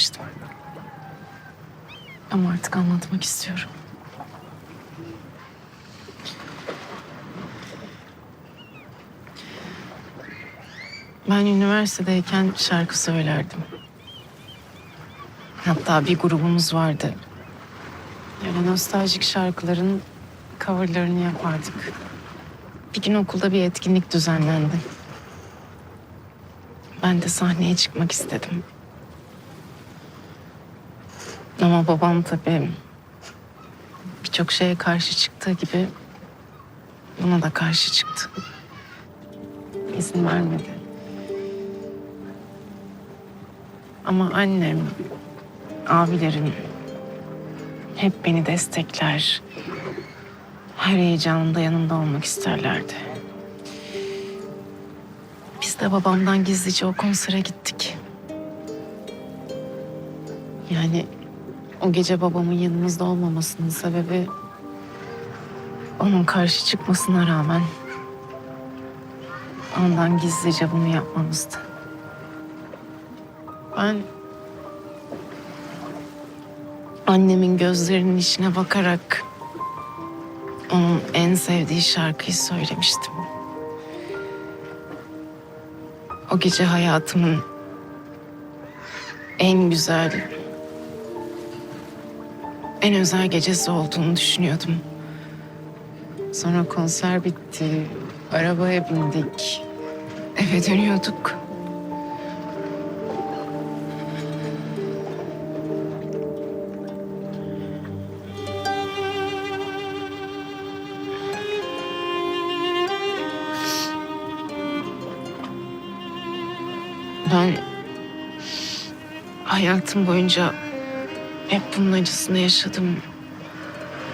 anlatmamıştım. Ama artık anlatmak istiyorum. Ben üniversitedeyken şarkı söylerdim. Hatta bir grubumuz vardı. Yani nostaljik şarkıların coverlarını yapardık. Bir gün okulda bir etkinlik düzenlendi. Ben de sahneye çıkmak istedim. Ama babam tabii birçok şeye karşı çıktığı gibi buna da karşı çıktı. İzin vermedi. Ama annem, abilerim hep beni destekler. Her heyecanımda yanımda olmak isterlerdi. Biz de babamdan gizlice o konsere gittik. Yani o gece babamın yanımızda olmamasının sebebi onun karşı çıkmasına rağmen ondan gizlice bunu yapmamızdı. Ben annemin gözlerinin içine bakarak onun en sevdiği şarkıyı söylemiştim. O gece hayatımın en güzel, en özel gecesi olduğunu düşünüyordum. Sonra konser bitti, arabaya bindik, eve dönüyorduk. Ben hayatım boyunca hep bunun acısını yaşadım.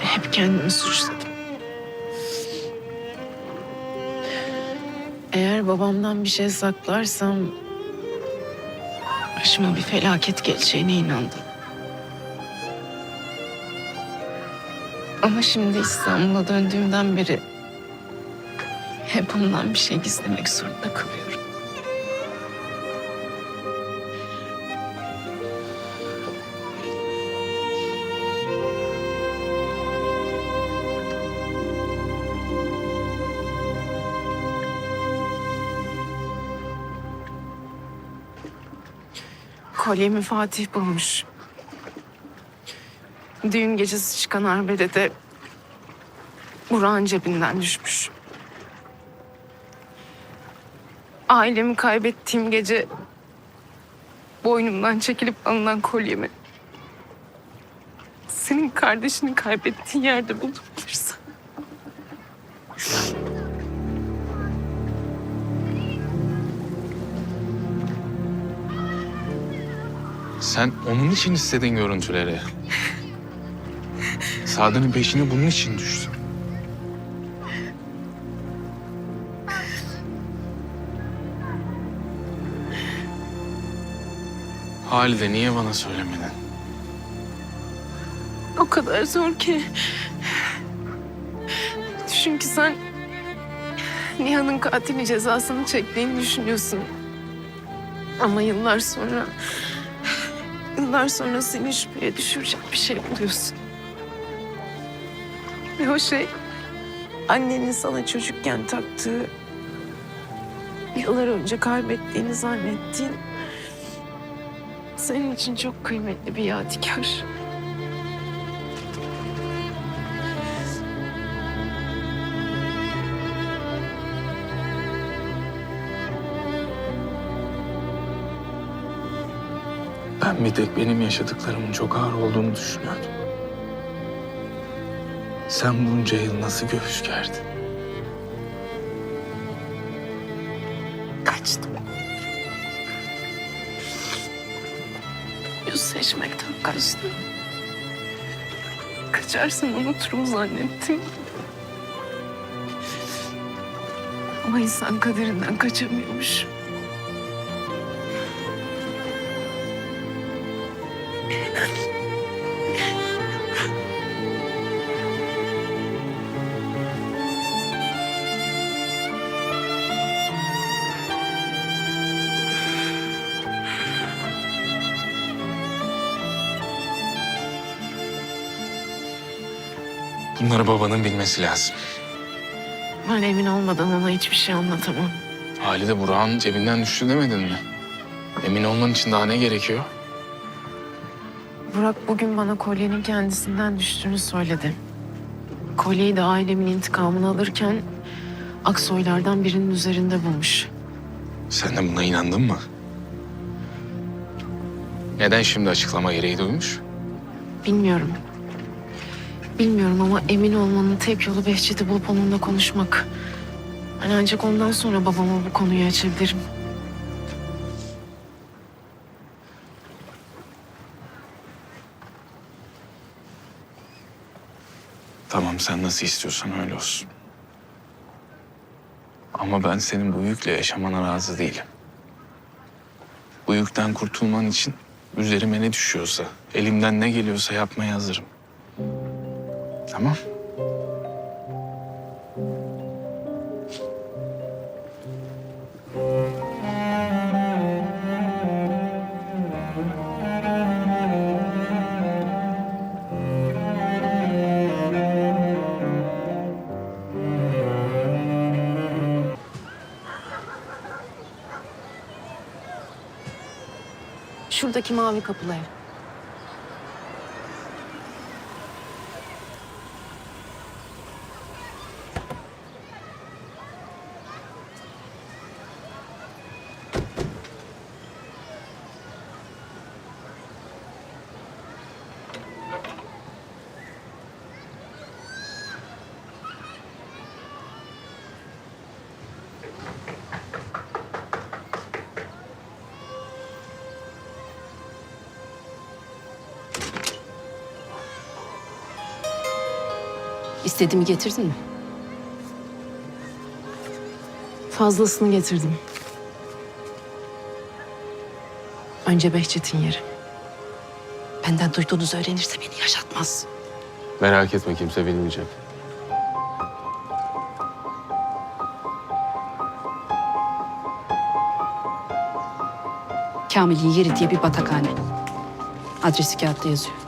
Hep kendimi suçladım. Eğer babamdan bir şey saklarsam başıma bir felaket geleceğine inandım. Ama şimdi İstanbul'a döndüğümden beri hep ondan bir şey gizlemek zorunda kalıyorum. Kolyemi Fatih bulmuş. Düğün gecesi çıkan arbede de Burak'ın cebinden düşmüş. Ailemi kaybettiğim gece boynumdan çekilip alınan kolyemi senin kardeşini kaybettiğin yerde buldum Sen onun için istedin görüntüleri. Sadık'ın peşine bunun için düştün. Halide niye bana söylemedin? O kadar zor ki. Düşün ki sen Nihan'ın katili cezasını çektiğini düşünüyorsun. Ama yıllar sonra, yıllar sonra seni şüpheye düşürecek bir şey buluyorsun. Ve o şey annenin sana çocukken taktığı, yıllar önce kaybettiğini zannettiğin senin için çok kıymetli bir yadigar. Ben bir tek benim yaşadıklarımın çok ağır olduğunu düşünüyordum. Sen bunca yıl nasıl göğüs gerdin? Kaçtım. Yüz seçmekten kaçtım. Kaçarsam unuturum zannettim. Ama insan kaderinden kaçamıyormuş. Bunları babanın bilmesi lazım. Ben emin olmadan ona hiçbir şey anlatamam. Halide Burak'ın cebinden düştü demedin mi? Emin olman için daha ne gerekiyor? Burak bugün bana kolyenin kendisinden düştüğünü söyledi. Kolyeyi de ailemin intikamını alırken Aksoylardan birinin üzerinde bulmuş. Sen de buna inandın mı? Neden şimdi açıklama gereği duymuş? Bilmiyorum. Bilmiyorum ama emin olmanın tek yolu Behçet'i bulup onunla konuşmak. Hani ancak ondan sonra babama bu konuyu açabilirim. Tamam sen nasıl istiyorsan öyle olsun. Ama ben senin bu yükle yaşamana razı değilim. Bu yükten kurtulman için üzerime ne düşüyorsa, elimden ne geliyorsa yapmaya hazırım. Tamam. Şuradaki mavi kapılı ev. İstediğimi getirdin mi? Fazlasını getirdim. Önce Behçet'in yeri. Benden duyduğunuzu öğrenirse beni yaşatmaz. Merak etme kimse bilmeyecek. Kamil'in yeri diye bir batakhane. Adresi kağıtta yazıyor.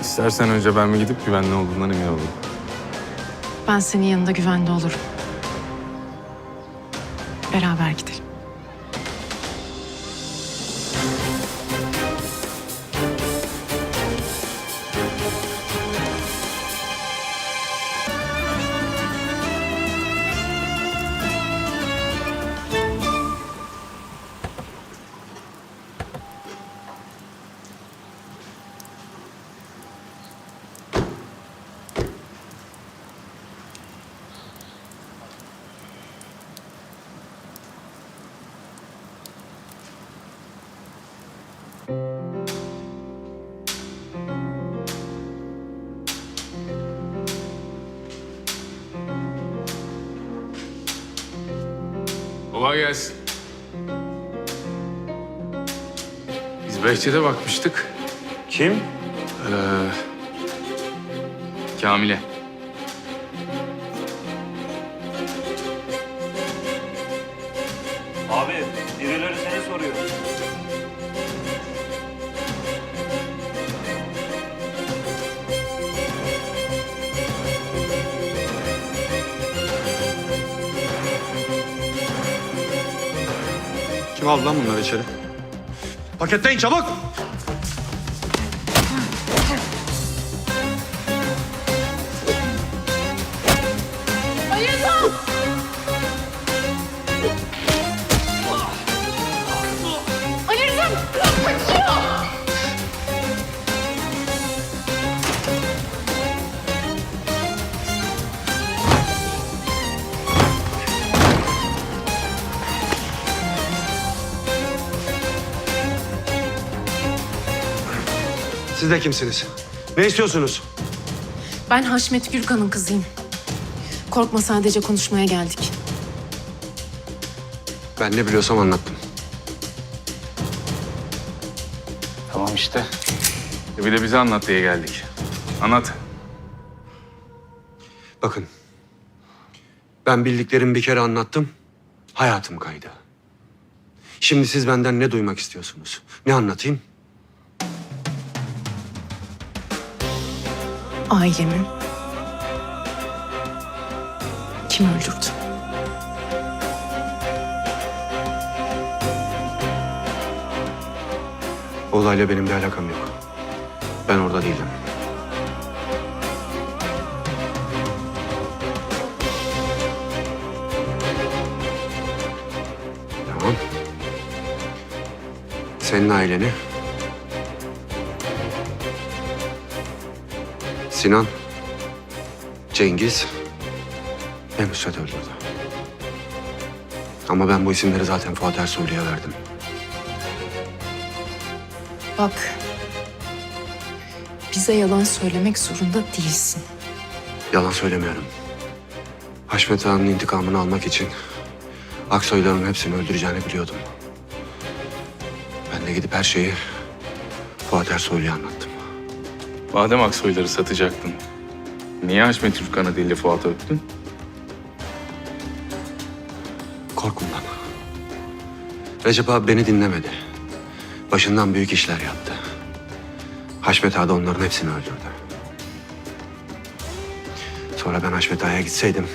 İstersen önce ben mi gidip güvenli olduğundan emin olayım. Ben senin yanında güvende olurum. Beraber gidelim. Kolay gelsin. Biz Behçet'e bakmıştık. Kim? Ee, Kamil'e. Kim aldı lan bunları içeri? Paketleyin çabuk! Siz de kimsiniz? Ne istiyorsunuz? Ben Haşmet Gürkan'ın kızıyım. Korkma sadece konuşmaya geldik. Ben ne biliyorsam anlattım. Tamam işte. E bir de bize anlat diye geldik. Anlat. Bakın. Ben bildiklerimi bir kere anlattım. Hayatım kaydı. Şimdi siz benden ne duymak istiyorsunuz? Ne anlatayım? Ailemi kim öldürdü? Olayla benim bir alakam yok. Ben orada değildim. Tamam. Senin aileni... Sinan, Cengiz ve Müsait öldürdü. Ama ben bu isimleri zaten Fuat Ersoylu'ya verdim. Bak. Bize yalan söylemek zorunda değilsin. Yalan söylemiyorum. Haşmet Ağa'nın intikamını almak için Aksoyların hepsini öldüreceğini biliyordum. Ben de gidip her şeyi Fuat Ersoylu'ya anlattım. Madem Aksoyları satacaktın, niye Haşmet Türkan'ı değil de Fuat'ı öptün? Korkumdan. Recep abi beni dinlemedi. Başından büyük işler yaptı. Haşmet Ağa onların hepsini öldürdü. Sonra ben Haşmet Ağa'ya gitseydim...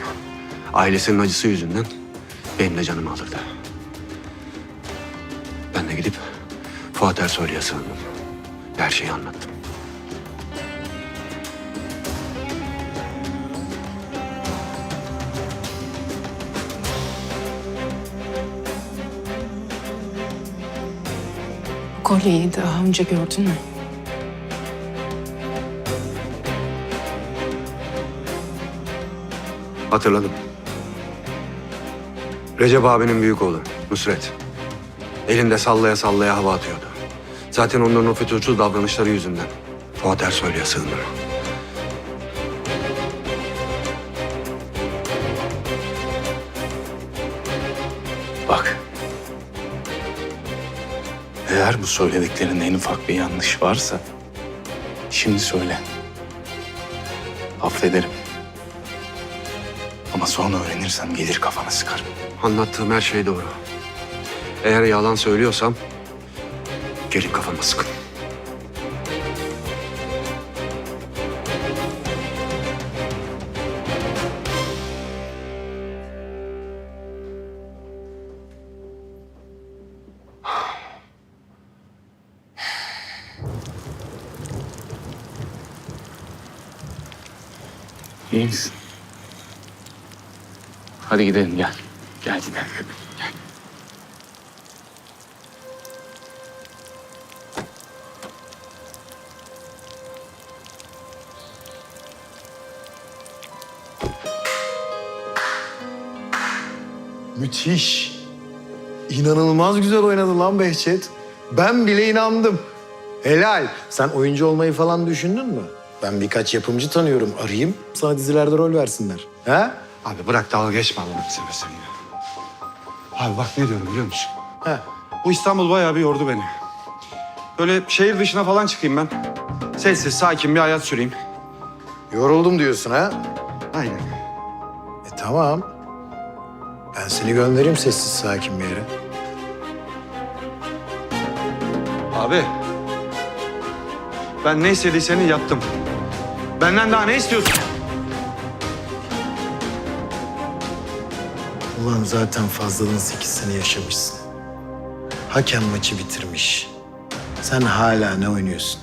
...ailesinin acısı yüzünden benim de canımı alırdı. Ben de gidip Fuat Ersoylu'ya sığındım. Her şeyi anlattım. Kolyeyi daha önce gördün mü? Hatırladım. Recep abinin büyük oğlu Nusret. Elinde sallaya sallaya hava atıyordu. Zaten onların o fütursuz davranışları yüzünden Fuat Ersoylu'ya sığındım. Eğer bu söylediklerinde en ufak bir yanlış varsa... ...şimdi söyle. Affederim. Ama sonra öğrenirsem gelir kafana sıkarım. Anlattığım her şey doğru. Eğer yalan söylüyorsam gelin kafama sıkın. İyi misin? Hadi gidelim gel. Gel gidelim. Müthiş. İnanılmaz güzel oynadın lan Behçet. Ben bile inandım. Helal. Sen oyuncu olmayı falan düşündün mü? Ben birkaç yapımcı tanıyorum. Arayayım, sana dizilerde rol versinler. He? Abi bırak dalga geçme Allah'ını seversen ya. Abi bak ne diyorum biliyor musun? He. Bu İstanbul bayağı bir yordu beni. Böyle şehir dışına falan çıkayım ben. Sessiz, sakin bir hayat süreyim. Yoruldum diyorsun ha? Aynen. E tamam. Ben seni göndereyim sessiz sakin bir yere. Abi. Ben ne istediyseni yaptım. Benden daha ne istiyorsun? Ulan zaten fazlalığın sekiz sene yaşamışsın. Hakem maçı bitirmiş. Sen hala ne oynuyorsun?